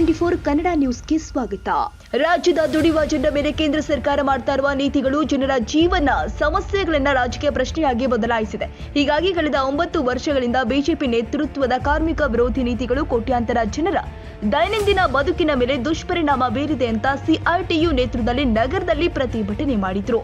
Twenty four Kannada ನ್ಯೂಸ್ಗೆ ಸ್ವಾಗತ. ರಾಜ್ಯದ ದುಡಿಯುವ ಜನರ ಮೇಲೆ ಕೇಂದ್ರ ಸರ್ಕಾರ ಮಾಡ್ತಾ ಇರುವ ನೀತಿಗಳು ಜನರ ಜೀವನ ಸಮಸ್ಯೆಗಳನ್ನ ರಾಜಕೀಯ ಪ್ರಶ್ನೆಯಾಗಿ ಬದಲಾಯಿಸಿದೆ. ಹೀಗಾಗಿ ಕಳೆದ ಒಂಬತ್ತು ವರ್ಷಗಳಿಂದ ಬಿಜೆಪಿ ನೇತೃತ್ವದ ಕಾರ್ಮಿಕ ವಿರೋಧಿ ನೀತಿಗಳು ಕೋಟ್ಯಾಂತರ ಜನರ ದೈನಂದಿನ ಬದುಕಿನ ಮೇಲೆ ದುಷ್ಪರಿಣಾಮ ಬೀರಿದೆ ಅಂತ ಸಿಆರ್ಟಿಯು ನೇತೃತ್ವದಲ್ಲಿ ನಗರದಲ್ಲಿ ಪ್ರತಿಭಟನೆ ಮಾಡಿದ್ರು.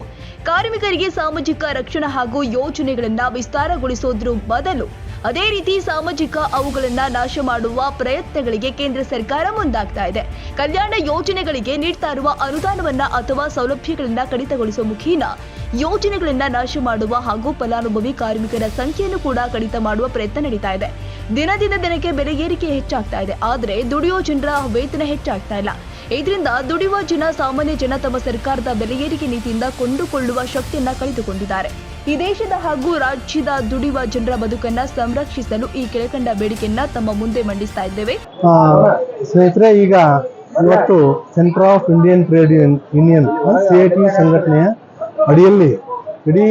ಕಾರ್ಮಿಕರಿಗೆ ಸಾಮಾಜಿಕ ರಕ್ಷಣಾ ಹಾಗೂ ಯೋಜನೆಗಳನ್ನ ವಿಸ್ತಾರಗೊಳಿಸೋದ್ರ ಬದಲು ಅದೇ ರೀತಿ ಸಾಮಾಜಿಕ ಅವುಗಳನ್ನ ನಾಶ ಮಾಡುವ ಪ್ರಯತ್ನಗಳಿಗೆ ಕೇಂದ್ರ ಸರ್ಕಾರ ಮುಂದಾಗ್ತಾ ಇದೆ. ಕಲ್ಯಾಣ ಯೋಜನೆಗಳಿಗೆ ನೀಡ್ತಾ ಇರುವ ಅನುದಾನವನ್ನ ಅಥವಾ ಸೌಲಭ್ಯಗಳನ್ನ ಕಡಿತಗೊಳಿಸುವ ಮುಖೀನ ಯೋಜನೆಗಳನ್ನ ನಾಶ ಮಾಡುವ ಹಾಗೂ ಫಲಾನುಭವಿ ಕಾರ್ಮಿಕರ ಸಂಖ್ಯೆಯನ್ನು ಕೂಡ ಕಡಿತ ಮಾಡುವ ಪ್ರಯತ್ನ ನಡೀತಾ ಇದೆ. ದಿನದಿಂದ ದಿನಕ್ಕೆ ಬೆಲೆ ಏರಿಕೆ ಹೆಚ್ಚಾಗ್ತಾ ಇದೆ. ಆದರೆ ದುಡಿಯೋ ಜನರ ವೇತನ ಹೆಚ್ಚಾಗ್ತಾ ಇಲ್ಲ. ಇದರಿಂದ ದುಡಿಯುವ ಜನ ಸಾಮಾನ್ಯ ಜನ ತಮ್ಮ ಸರ್ಕಾರದ ಬೆಲೆ ಏರಿಕೆ ನೀತಿಯಿಂದ ಕೊಂಡುಕೊಳ್ಳುವ ಶಕ್ತಿಯನ್ನ ಕಳೆದುಕೊಂಡಿದ್ದಾರೆ. ಈ ದೇಶದ ಹಾಗೂ ರಾಜ್ಯದ ದುಡಿಯುವ ಜನರ ಬದುಕನ್ನ ಸಂರಕ್ಷಿಸಲು ಈ ಕೆಳಕಂಡ ಬೇಡಿಕೆಯನ್ನ ತಮ್ಮ ಮುಂದೆ ಮಂಡಿಸ್ತಾ ಇದ್ದೇವೆ. ಸ್ನೇಹಿತರೆ, ಈಗ ಇವತ್ತು centre of Indian trade union C I ಸಂಘಟನೆಯ ಅಡಿಯಲ್ಲಿ ಇಡೀ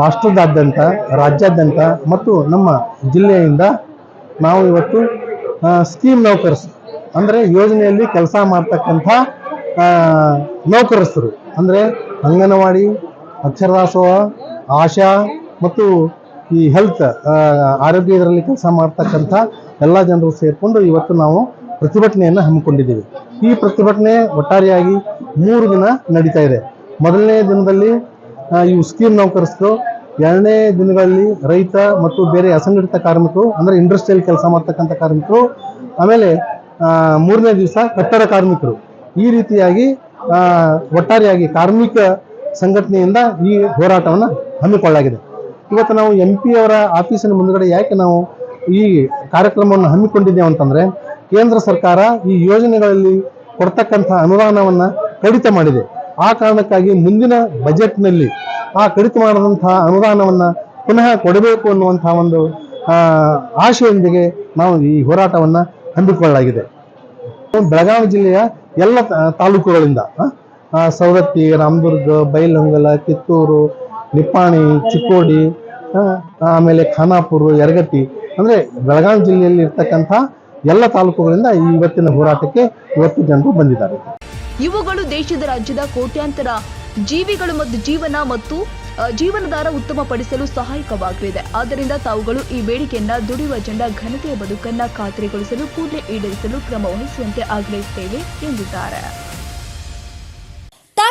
ರಾಷ್ಟ್ರದಾದ್ಯಂತ, ರಾಜ್ಯಾದ್ಯಂತ ಮತ್ತು ನಮ್ಮ ಜಿಲ್ಲೆಯಿಂದ ನಾವು ಇವತ್ತು ಸ್ಕೀಮ್ ನೌಕರಸ್, ಅಂದರೆ ಯೋಜನೆಯಲ್ಲಿ ಕೆಲಸ ಮಾಡ್ತಕ್ಕಂಥ ನೌಕರಸ್ಥರು ಅಂದರೆ ಅಂಗನವಾಡಿ, ಅಕ್ಷರದಾಸೋಹ ಆಶಾ ಮತ್ತು ಈ ಹೆಲ್ತ್ ಆರೋಗ್ಯ ಇದರಲ್ಲಿ ಕೆಲಸ ಮಾಡ್ತಕ್ಕಂಥ ಎಲ್ಲ ಜನರು ಸೇರಿಕೊಂಡು ಇವತ್ತು ನಾವು ಪ್ರತಿಭಟನೆಯನ್ನು ಹಮ್ಮಿಕೊಂಡಿದ್ದೀವಿ. ಈ ಪ್ರತಿಭಟನೆ ಒಟ್ಟಾರೆಯಾಗಿ ಮೂರು ದಿನ ನಡೀತಾ ಇದೆ. ಮೊದಲನೇ ದಿನದಲ್ಲಿ ಈ ಸ್ಕೀಮ್ ನೌಕರಸ್ಥರು ಎರಡನೇ ದಿನಗಳಲ್ಲಿ ರೈತ ಮತ್ತು ಬೇರೆ ಅಸಂಘಟಿತ ಕಾರ್ಮಿಕರು, ಅಂದರೆ ಇಂಡಸ್ಟ್ರಿಯಲ್ ಕೆಲಸ ಮಾಡ್ತಕ್ಕಂಥ ಕಾರ್ಮಿಕರು, ಆಮೇಲೆ ಮೂರನೇ ದಿವಸ ಕಟ್ಟಡ ಕಾರ್ಮಿಕರು. ಈ ರೀತಿಯಾಗಿ ಒಟ್ಟಾರೆಯಾಗಿ ಕಾರ್ಮಿಕ ಸಂಘಟನೆಯಿಂದ ಈ ಹೋರಾಟವನ್ನು ಹಮ್ಮಿಕೊಳ್ಳಲಾಗಿದೆ. ಇವತ್ತು ನಾವು ಎಂ ಪಿ ಅವರ ಆಫೀಸಿನ ಮುಂದುಗಡೆ ಯಾಕೆ ನಾವು ಈ ಕಾರ್ಯಕ್ರಮವನ್ನು ಹಮ್ಮಿಕೊಂಡಿದ್ದೇವೆ ಅಂತಂದರೆ, ಕೇಂದ್ರ ಸರ್ಕಾರ ಈ ಯೋಜನೆಗಳಲ್ಲಿ ಕೊಡ್ತಕ್ಕಂಥ ಅನುದಾನವನ್ನು ಕಡಿತ ಮಾಡಿದೆ. ಆ ಕಾರಣಕ್ಕಾಗಿ ಮುಂದಿನ ಬಜೆಟ್ನಲ್ಲಿ ಆ ಕಡಿತ ಮಾಡಿದಂತಹ ಅನುದಾನವನ್ನು ಪುನಃ ಕೊಡಬೇಕು ಅನ್ನುವಂಥ ಒಂದು ಆಶೆಯೊಂದಿಗೆ ನಾವು ಈ ಹೋರಾಟವನ್ನು ಹಮ್ಮಿಕೊಳ್ಳಲಾಗಿದೆ. ಬೆಳಗಾವಿ ಜಿಲ್ಲೆಯ ಎಲ್ಲ ತಾಲೂಕುಗಳಿಂದ ಸವದತ್ತಿ, ರಾಮದುರ್ಗ, ಬೈಲಹೊಂಗಲ, ಕಿತ್ತೂರು ನಿಪ್ಪಾಣಿ, ಚಿಕ್ಕೋಡಿ ಆಮೇಲೆ ಖಾನಾಪುರ, ಯರಗಟ್ಟಿ. ಅಂದ್ರೆ ಬೆಳಗಾವಿ ಜಿಲ್ಲೆಯಲ್ಲಿ ಇರ್ತಕ್ಕಂಥ ಎಲ್ಲ ತಾಲೂಕುಗಳಿಂದ ಇವತ್ತಿನ ಹೋರಾಟಕ್ಕೆ ಇವತ್ತು ಜನರು ಬಂದಿದ್ದಾರೆ. ಇವುಗಳು ದೇಶದ ರಾಜ್ಯದ ಕೋಟ್ಯಾಂತರ ಜೀವಿಗಳು ಮತ್ತು ಜೀವನ ಮತ್ತು ಜೀವನದಾರ ಉತ್ತಮಪಡಿಸಲು ಸಹಾಯಕವಾಗಲಿದೆ. ಆದ್ದರಿಂದ ತಾವುಗಳು ಈ ಬೇಡಿಕೆಯನ್ನ ದುಡಿಯುವ ಜನರ ಘನತೆಯ ಬದುಕನ್ನ ಖಾತ್ರಿಗೊಳಿಸಲು ಕೂಡಲೇ ಈಡೇರಿಸಲು ಕ್ರಮ ವಹಿಸುವಂತೆ ಆಗ್ರಹಿಸುತ್ತೇವೆ ಎಂದಿದ್ದಾರೆ.